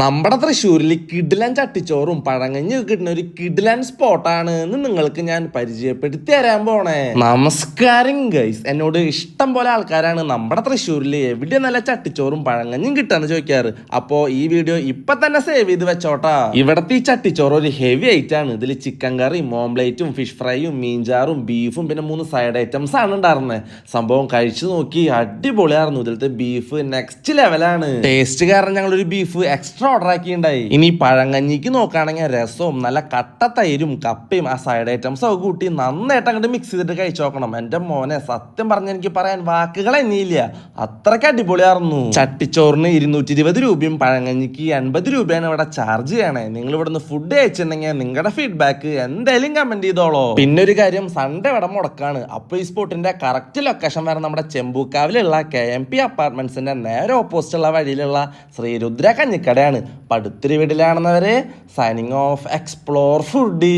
നമ്മുടെ തൃശ്ശൂരിൽ കിഡിലൻ ചട്ടിച്ചോറും പഴങ്ങഞ്ഞ് കിട്ടുന്ന ഒരു കിഡിലൻ സ്പോട്ടാണ് എന്ന് നിങ്ങൾക്ക് ഞാൻ പരിചയപ്പെടുത്തി തരാൻ പോണേ. നമസ്കാരം ഗൈസ് എന്നോട് ഇഷ്ടം പോലെ ആൾക്കാരാണ് നമ്മുടെ തൃശ്ശൂരിൽ എവിടെ നല്ല ചട്ടിച്ചോറും പഴങ്ങഞ്ഞും കിട്ടാന്ന് ചോദിക്കാറ്. അപ്പോ ഈ വീഡിയോ ഇപ്പൊ തന്നെ സേവ് ചെയ്ത് വെച്ചോട്ടാ. ഇവിടത്തെ ഈ ചട്ടിച്ചോറ് ഒരു ഹെവി ഐറ്റം ആണ്. ഇതിൽ ചിക്കൻ കറി ഓംലേറ്റും ഫിഷ് ഫ്രൈയും മീൻചാറും ബീഫും പിന്നെ മൂന്ന് സൈഡ് ഐറ്റംസ് ആണ് ഉണ്ടായിരുന്നത് സംഭവം കഴിച്ചു നോക്കി അടിപൊളിയായിരുന്നു. ഇതിലത്തെ ബീഫ് നെക്സ്റ്റ് ലെവലാണ് ടേസ്റ്റ് കാരണം ഞങ്ങളൊരു ബീഫ് എക്സ്ട്രാ ഓർഡർ ആക്കിയിട്ടുണ്ടായി? ഇനി പഴങ്ങഞ്ഞിക്ക് നോക്കുകയാണെങ്കിൽ രസവും നല്ല കട്ട തൈരും കപ്പയും ആ സൈഡ് ഐറ്റംസും ഒക്കെ കൂട്ടി നന്നായിട്ട് അങ്ങോട്ട് മിക്സ് ചെയ്തിട്ട് കഴിച്ചു നോക്കണം. എന്റെ മോനെ സത്യം പറഞ്ഞ എനിക്ക് പറയാൻ വാക്കുകൾ എന്നിയില്ല അത്രയ്ക്ക് അടിപൊളിയായിരുന്നു. ചട്ടിച്ചോറിന് ഇരുന്നൂറ്റി ഇരുപത് രൂപയും പഴങ്ങഞ്ഞിക്ക് എൺപത് രൂപയാണ് ഇവിടെ ചാർജ് ചെയ്യണേ. നിങ്ങൾ ഇവിടുന്ന് ഫുഡ് കഴിച്ചിട്ടുണ്ടെങ്കിൽ നിങ്ങളുടെ ഫീഡ്ബാക്ക് എന്തായാലും കമന്റ് ചെയ്തോളോ. പിന്നെ ഒരു കാര്യം സൺഡേ ഇവിടെ മുടക്കാണ്. അപ്പോൾ ഈ സ്പോട്ടിന്റെ കറക്റ്റ് ലൊക്കേഷൻ വരെ നമ്മുടെ ചെമ്പൂക്കാവിലുള്ള കെ എം പി അപ്പാർട്ട്മെന്റ്സിന്റെ നേരെ ഓപ്പോസിറ്റ് ഉള്ള വഴിയിലുള്ള ശ്രീരുദ്ര കഞ്ഞിക്കടയാണ്. പടുത്തിരി വീട്ടിലാണെന്നവരെ സൈനിങ് ഓഫ് എക്സ്പ്ലോർ ഫുഡി